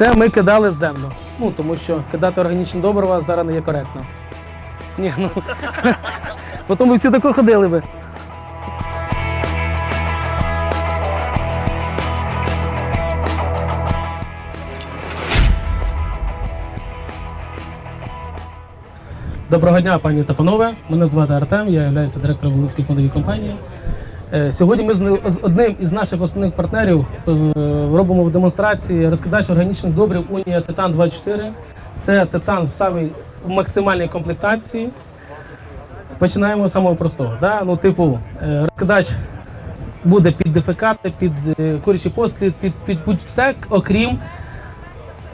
Це ми кидали землю. Ну, тому що кидати органічні добрива зараз не є коректно. Ні, ну. Потім ви всі тако ходили би. Доброго дня, пані та панове. Мене звати Артем, я є директором Волинської фондової компанії. Е, Сьогодні ми з одним із наших основних партнерів е, робимо в демонстрації розкидач органічних добрив Унія Титан 24. Це титан в самій максимальній комплектації. Починаємо з самого простого. Да? Ну, типу, е, розкидач буде під дефекати, під курячий послід, під, під будь-все, окрім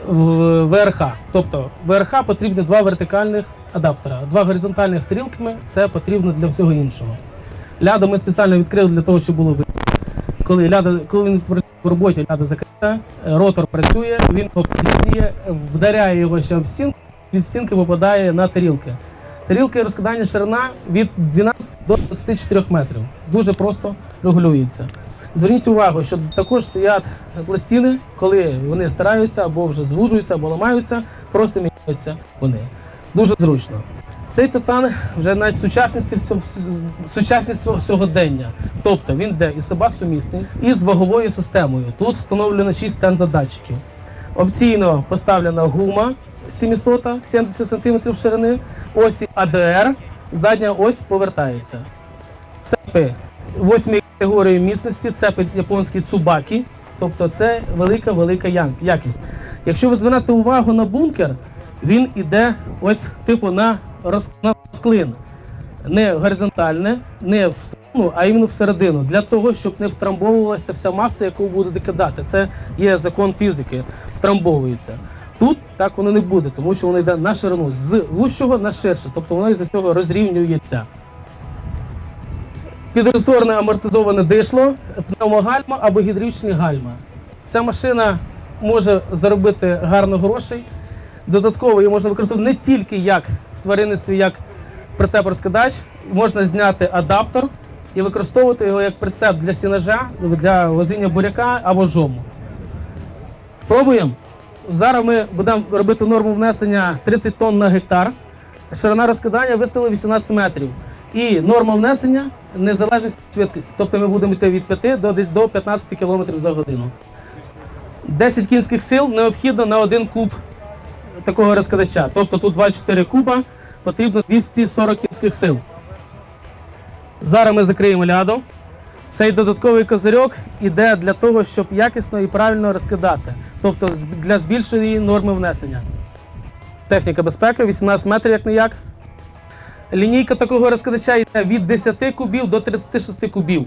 ВРХ. Тобто ВРХ потрібні два вертикальних адаптера, два горизонтальних стрілками це потрібно для всього іншого. Ляду ми спеціально відкрили для того, щоб було видно. Коли ляда, коли він в роботі, ляда закрита, е, ротор працює, він об'єднує, вдаряє його ще в стінку, від стінки випадає на тарілки. Тарілки розкидання ширина від 12 до 24 метрів. Дуже просто регулюється. Зверніть увагу, що також стоять пластини, коли вони стараються або вже звужуються, або ламаються, просто міняються вони. Дуже зручно. Цей титан вже навіть сучасність сучасність сьогодення. Тобто він йде і соба сумісний, і з ваговою системою. Тут встановлено 6 тензодатчиків. Опційно поставлена гума 700 70 см ширини, осі АДР, задня ось повертається. Цепи восьмої категорії міцності, цепи японські цубакі, тобто це велика велика якість. Якщо ви звернете увагу на бункер, він іде ось типу на роз- на вклин. Не горизонтальне, не в сторону, а іменно всередину, для того, щоб не втрамбовувалася вся маса, яку ви будете кидати. Це є закон фізики, втрамбовується. Тут так воно не буде, тому що воно йде на ширину з вущого на ширше, тобто воно із-за цього розрівнюється. Підресорне амортизоване дишло, пневмогальма або гідрівчні гальма. Ця машина може заробити гарно грошей. Додатково її можна використовувати не тільки як тваринництві, як прицеп-розкидач, можна зняти адаптер і використовувати його як прицеп для сінажа, для возіння буряка або жому. Пробуємо. Зараз ми будемо робити норму внесення 30 тонн на гектар. Ширина розкидання виставили 18 метрів. І норма внесення не залежить від швидкості. Тобто ми будемо йти від 5 до десь до 15 км за годину. 10 кінських сил необхідно на один куб такого розкидача. Тобто тут 24 куба, потрібно 240 кінських сил. Зараз ми закриємо ляду. Цей додатковий козирьок іде для того, щоб якісно і правильно розкидати, тобто для збільшення норми внесення. Техніка безпеки 18 метрів як не. Лінійка такого розкидача йде від 10 кубів до 36 кубів.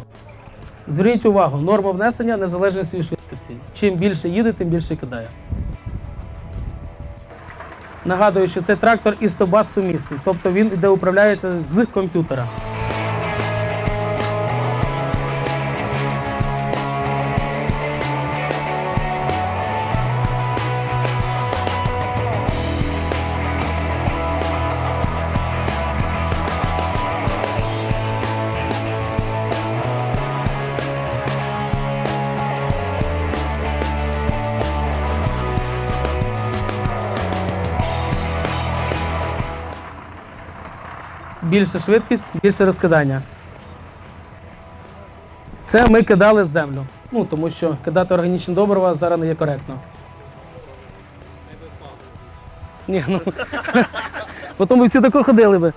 Зверніть увагу, норма внесення незалежно від швидкості. Чим більше їде, тим більше кидає. Нагадую, що цей трактор і соба сумісний, тобто він іде управляється з комп'ютера. Більша швидкість, більше розкидання. Це ми кидали в землю. Ну, тому що кидати органічні добрива зараз не є коректно. Ні, ну. Потім ви всі тако ходили би.